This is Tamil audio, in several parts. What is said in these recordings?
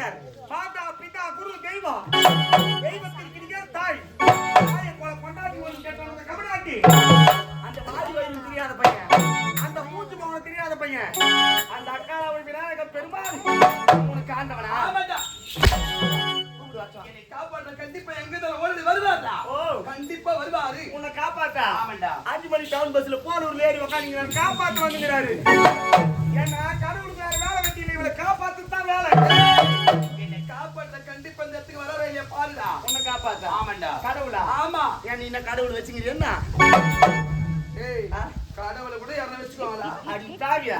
நிகர் மாதா பிதா குரு தெய்வம். தெய்வத்திற்கு நிகர் தாய். தாயை போல கொண்டாடி ஒரு கேட்டவங்க கபடாட்டி. அந்த வாதி வயிறு தெரியாத பையன். அந்த மூச்சு போன தெரியாத பையன். அந்த அக்காவை விநாயக பெருமாள். உனக்கு ஆண்டவனா? காப்பாற்ற கண்டிப்பா எங்கதான் ஓடி வருவாங்களா? ஓ. கண்டிப்பா வருவாரு. உன்னை காப்பாத்தா? ஆமாண்டா. அஞ்சு மணி டவுன் பஸ்ல போலூர்ல ஏறி உட்காந்து காப்பாத்து வந்துங்கிறாரு ஏன்னா ஆமா. ஏன் நீ என்ன கடவுள் வச்சுக்கிறீ என்ன ஏய், ஆ? கடவுளை கூட யாரா வச்சுக்குவாங்களா? அடி தாவியா?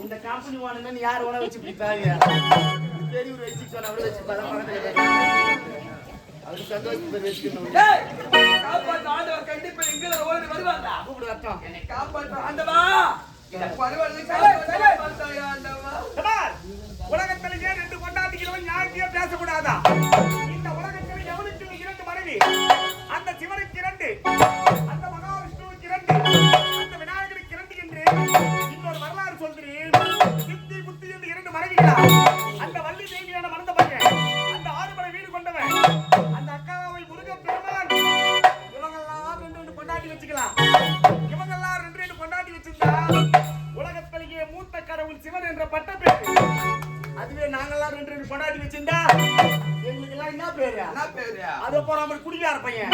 இந்த கம்பெனி நீ யார் வேணா வச்சு இப்படி தாவியா பெரியவர் வச்சு சொன்ன அவரை வச்சு அவரு சந்தோஷம் பேர் வச்சுக்கணும் ஏய், காப்பாற்ற ஆண்டவர் கண்டிப்பா எங்கதான் ஓடி வருவாங்களா? கூப்பிடு அர்த்தம் என்னை காப்பாற்ற ஆண்டவா எனக்கு இவங்கெல்லாம் ரெண்டு ரெண்டு வச்சிருந்தா உலகத்திலேயே மூத்த கடவுள் சிவன் என்ற பட்ட பேரு அதுவே நாங்கெல்லாம் ரெண்டு ரெண்டு கொண்டாடி வச்சிருந்தா எங்களுக்கு எல்லாம் என்ன பேரு? என்ன பேரு? அதோ போறாம குடிகார பையன்.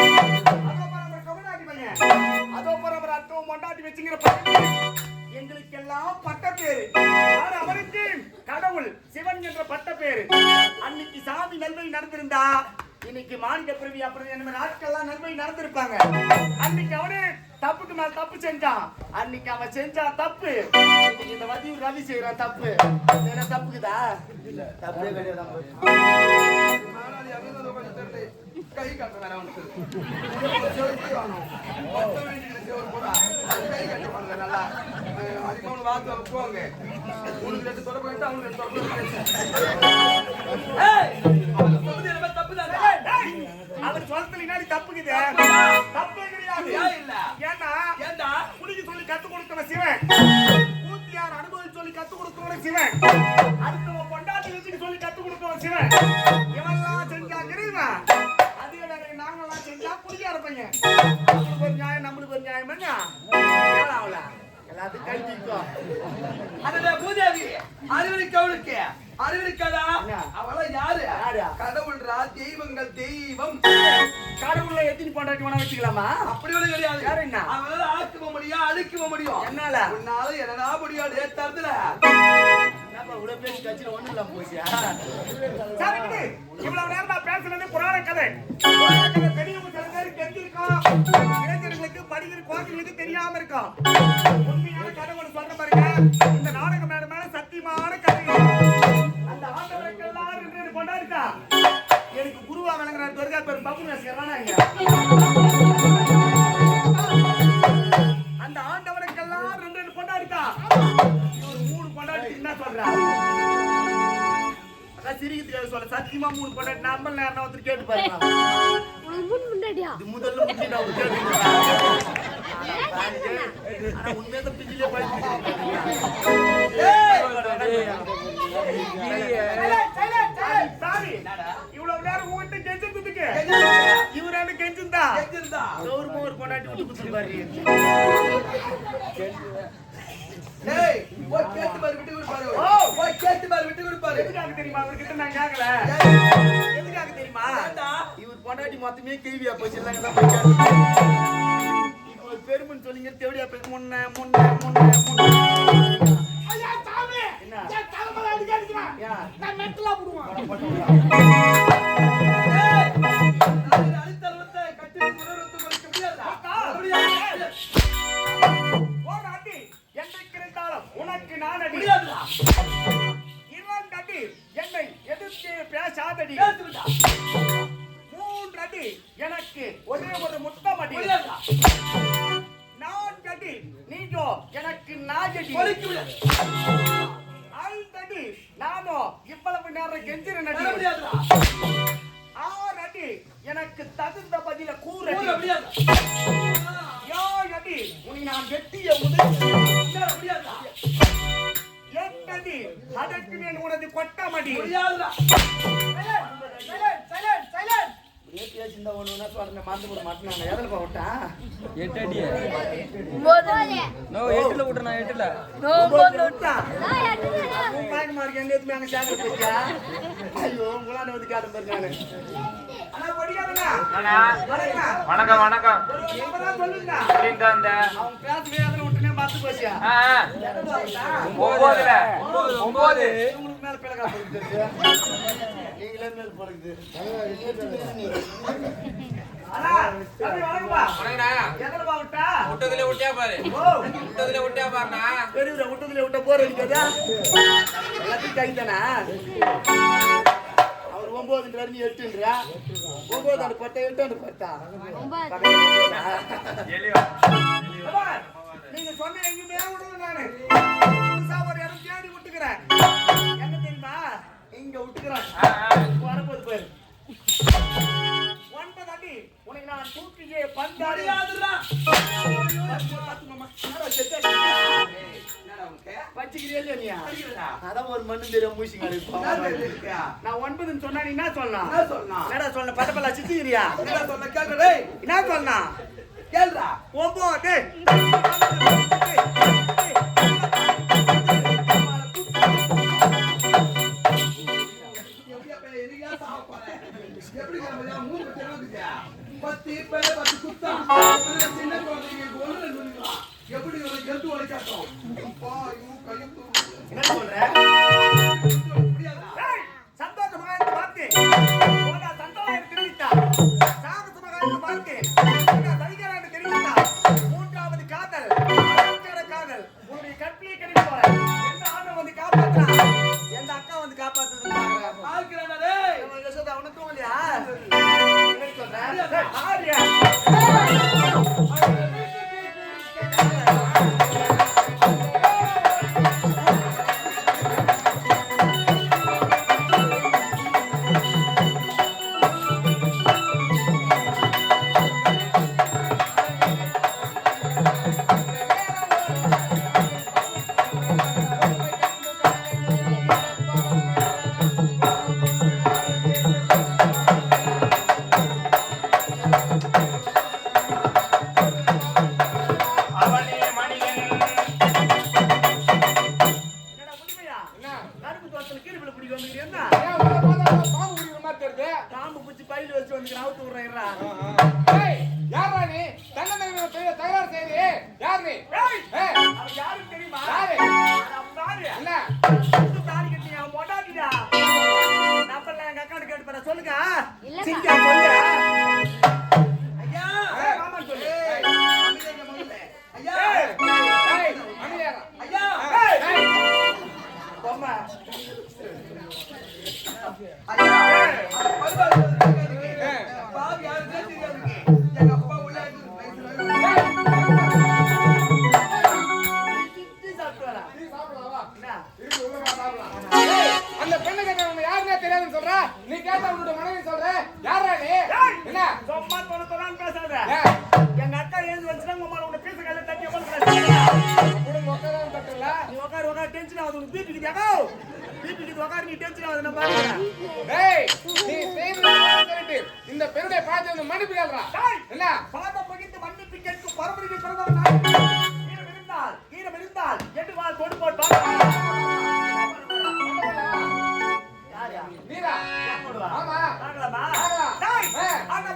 அதோ போறாம கவிநாட்டி பையன். அதோ போறாம அத்தம் கொண்டாடி வச்சுங்கிற பையன். எங்களுக்கு எல்லாம் பட்ட பேரு ஆனா அவனுக்கு கடவுள் சிவன் என்ற பட்ட பேரு அன்னைக்கு சாமி நல்வழி நடந்திருந்தா இன்னைக்கு மாநில பிறவி அப்புறம் என்ன நாட்கள்லாம் நல்வழி நடந்திருப்பாங்க. அன்னைக்கு அவனே தப்புக்கு மேல தப்பு செஞ்சான் அன்னைக்கு அவன் செஞ்சா தப்பு இன்னைக்கு இந்த வதியூர் ரவி செய்யறான் தப்பு என்ன தப்புக்குதா தப்பே கிடையாது. கை கட்ட வேற கை கட்ட பண்ணல நல்லா. அதுக்கு அவனு வாத்து அவங்க போவாங்க. உனக்கு ரெண்டு தொடர்பு ரெண்டு தொடர்பு அவளாம் யாரு? யாரு? கடவுள்ரா, தெய்வங்கள் தெய்வம் கடவுள்ல எத்தனை பொண்டாட்டி வேணா வச்சுக்கலாமா அப்படி ஒண்ணும் கிடையாது வேற என்ன? அவனால ஆக்குவ முடியும் அழிக்குவ முடியும் என்னால உன்னால என்னடா முடியாது என்னப்பா இவ்வளவு பேசி கட்சியில ஒண்ணும் இல்லாம விடு. இவ்வளவு நேரம் நான் பேசுனது புராண கதை. புராண கதை பெரியவங்க சில பேருக்கு தெரிஞ்சிருக்கும். இளைஞர்களுக்கு, படிக்கிற குழந்தைகளுக்கு தெரியாம இருக்கும். உண்மையான கதை ஒண்ணு சொல்றேன் பாருங்க. இந்த நாடகம் மேல மேல சத்தியமான கதை. ரெண்டு கொண்டாடிட்டா. எனக்கு குருவா விளங்குற துர்கா பேர் பபு நரசிம்மன் அந்த ஆண்டவருக்கெல்லாம் ரெண்டு ரெண்டு கொண்டாடிட்டா இவர் மூணு கொண்டாடி என்ன சொல்றா சிரிக்கிறதுக்காக சொல்ல சத்தியமா மூணு கொண்டாடி நார்மல் நேரம் ஒருத்தர் கேட்டு பாருங்க. முன்னாடியா முதல்ல ஒரு கேள்வி. ஆனா உண்மையை தான் பிஞ்சிலே சாமி ஒரு கொண்டாடி விட்டு கொடுத்துருப்பாரு ஏய் போய் கேட்டு பாரு விட்டு கொடுப்பாரு ஓ. போய் கேட்டு பாரு விட்டு கொடுப்பாரு எதுக்காக தெரியுமா அவர்கிட்ட நான் கேட்கல எதுக்காக தெரியுமா ஏன்டா? இவர் பொண்டாட்டி மொத்தமே கேள்வியா போச்சு இல்லைங்க தான் போய் கேட்டேன். ஒரு பெருமைன்னு சொல்லிங்க தேவடியா போய் முன்ன முன்ன முன்ன முன்ன ஐயா சாமி என்ன? என் தலைமையில அடிக்காதீங்க ஏன்? நான் மெட்டலா போடுவேன் பேசுடா மூன்று அடி எனக்கு ஒரே ஒரு முத்தமடி முடியாதுடா நான்கு அடி. நீங்க எனக்கு நாயடி பொறுக்க முடியாது ஐந்து அடி. நானோ இவ்வளவு நேரம் அடி. முடியாதுடா ஆறு அடி. எனக்கு தகுந்த பதில கூற? யோ அடி. உன்னை நான் வெட்டிய முதல் உனது போதே நோ எட்டுல விட்டுறா எட்டுல ஒன்பதுல விட்டேன். நான் எடுத்துறேன் உன் பாய்க்கு மார்க் எங்க எதுவுமே அங்க சேர்க்கல போச்சியா? ஐயோ, உங்களால வந்து கேட்ட பொடியாருங்க. வணக்கம். வணக்கம் சொல்லுங்க. விட்டா? ஒன்பதுல ஒன்பது உங்களுக்கு மேல பிளக்கா போகுது. நீங்களே மேல போடுது. விட்டா? விட்டதுல விட்டியா பாரு விட்டதுல விட்டியா பாருண்ணா பெரியவரை விட்டதுல விட்ட போர் அடிக்காதா? எல்லாத்தையும் கை தானா? அவர் ஒன்பதுன்றாரு, நீ எட்டுன்றா. ஒன்பது அந்த பத்தா, எட்டு அந்த பத்தா. நீங்க சொன்ன எங்கேயுமே விடல நானு. புதுசா ஒரு இடம் தேடி விட்டுக்கிறேன். எங்க தெரியுமா? இங்க விட்டுக்கிறேன். வரப்போகுது பாரு. ஒன்பது அடி. உனக்கு நான் தூக்கியே என்ன தெரிஞ்சுக்கிட்டியா? நான் ஒன்பதுன்னு சொன்னா நீ என்ன என்ன சொல்லலாம்? என்னடா சொல்ல பட்டப்பல்லா சிச்சுக்கிறியா என்ன டேய். என்ன சொல்லலாம் பையில வச்சு வந்துக்கிறேன் அவுத்து. ஏய், யார்றா நீ? தன்னந்தனிமையில பெரிய தகராறு செய்றியே. யார் நீ? யாருன்னு தெரியுமா? யாரு? புது தாலி கட்டி அவன் பொண்டாட்டிடா. நம்பர்ல எங்க அக்காவுக்கு கேட்டு பாரு. சொல்லுங்க. சிங்கா. ஐயா. மாமா சொல்லு. ஐயா. ஏய், ஏய், அமைதியாரா. ஐயா. ஏய், ஏய், பொம்மை. ஐயா. பிபி கிட்ட உட்காரு நீ டென்ஷன் ஆகுது நான் பாருங்க ஏய் நீ செய்தது சரிட்டு இந்த பெருடைய பார்த்து வந்து மன்னிப்பு டேய், என்ன பாதம் பகிர்ந்து மன்னிப்பு கேட்கும் பரம்பரைக்கு பிறந்தவன் நான். ஈரம் இருந்தால், ஈரம் இருந்தால், எட்டு வாள் தொடு போட்டு வா. யார் யார்? நீரா? ஆமா. டேய், ஆ. அந்த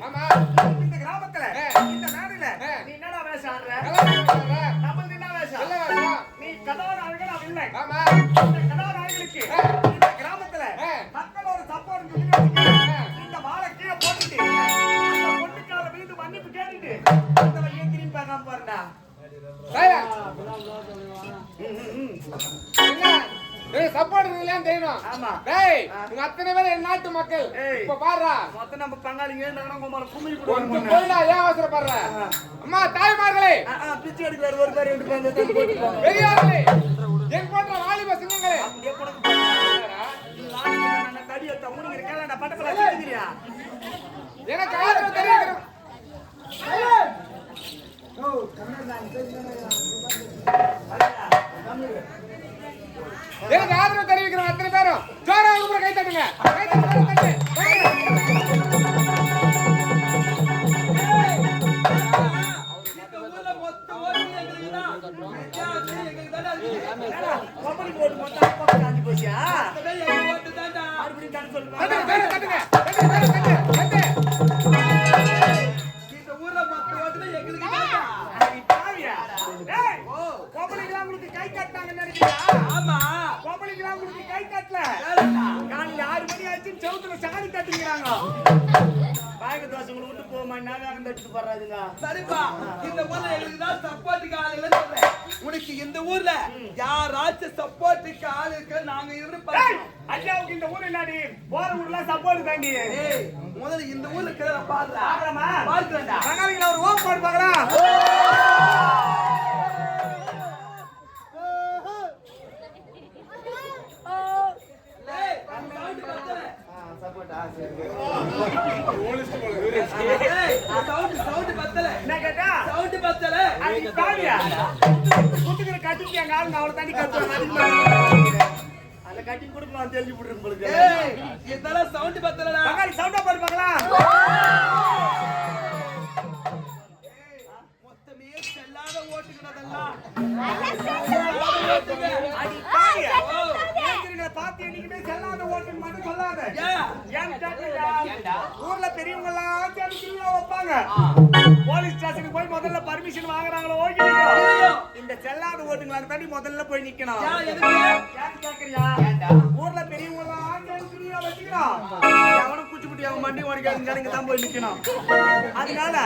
ஆமா நாட்டு மக்கள். இப்ப பாருடா மொத்தம் நம்ம பங்காளிங்க கொஞ்சம் போயிடா ஏன் அவசரப்படுற அம்மா தாய்மார்களே. பிச்சை எடுக்கிறாரு ஒரு பேர் போங்க பெரியார்களே என் போன்ற வாலிப சிங்கங்களே. எடுத்த எனக்கு ஆதரவு தெரிவிக்கிறோம் எனக்கு ஆதரவு தெரிவிக்கிறோம் அத்தனை பேரும். தட்டுங்க கை கட்டாங்க. நினைக்கிறா தட்டு கை தட்டு. இந்த ஊர்ல மொத்த ஓட்டு எங்களுக்கு தான். வித்தியாசம் எங்களுக்கு தான்டா இருக்கு. கம்பெனி போட்டு மொத்தம் அப்பா காஞ்சி போச்சியா மொத்தமே எங்க ஓட்டு தான்டா. மறுபடியும் தான் சொல்லுவாங்க தட்டுங்க, தட்டுங்க, தட்டுங்க, தட்டுங்க, தட்டு, தட்டு. இந்த ஊர்ல மொத்த ஓட்டுமே எங்களுக்கு தான்டா. நீ பாவியா டேய் கம்பெனிக்கு உங்களுக்கு கை வேறடா. காலையில ஆறு மணி ஆச்சு செவுத்துல சாணி தட்டுங்கிறாங்க பாயக தோசைங்களை விட்டு போமா நாகம் தட்டு போடுறாதுங்க சரிப்பா இந்த ஊர்ல எங்களுக்கு தான் சப்போர்ட்டுக்கு ஆள் இல்லைன்னு சொல்றேன் உனக்கு இந்த ஊர்ல யாராச்சும் சப்போர்ட்டுக்கு ஆள் இருக்க நாங்க எதிர்பார்க்கிறோம் ஐயாவுக்கு இந்த ஊர் என்னடி போற ஊர்ல சப்போர்ட் தாண்டி முதல்ல இந்த ஊர்ல இருக்கிற பாருடா பார்க்கலாமா? பார்க்கிறேன்டா பங்காளிங்கள ஒரு ஓம் போட்டு பார்த்து என்னைக்குமே செல்லாத ஓட்டுன்னு மட்டும் சொல்லாத? ஊர்ல பெரியவங்க எல்லாம் வைப்பாங்க. போலீஸ் ஸ்டேஷனுக்கு போய் முதல்ல பர்மிஷன் வாங்குறாங்களோ? இந்த செல்லாத ஓட்டுங்களாக்கு தாண்டி முதல்ல போய் நிக்கணும். கேக்குறியா? ஊர்ல பெரியவங்க எல்லாம் எவனும் குச்சி குட்டி அவன் மண்டி தான் போய் நிக்கணும். அதனால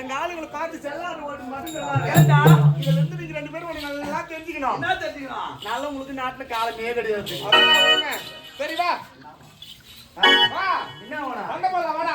எங்க ஆளுங்களை பார்த்து செல்லாத சொல்லாத. ஏன்டா இதுல இருந்து நீங்க ரெண்டு பேரும் நல்லா தெரிஞ்சுக்கணும். என்ன தெரிஞ்சுக்கலாம் நல்ல உங்களுக்கு நாட்டுல காலமே கிடையாது அதான் உண்மை. சரி வா. வா. என்ன போடலாம் வாடா.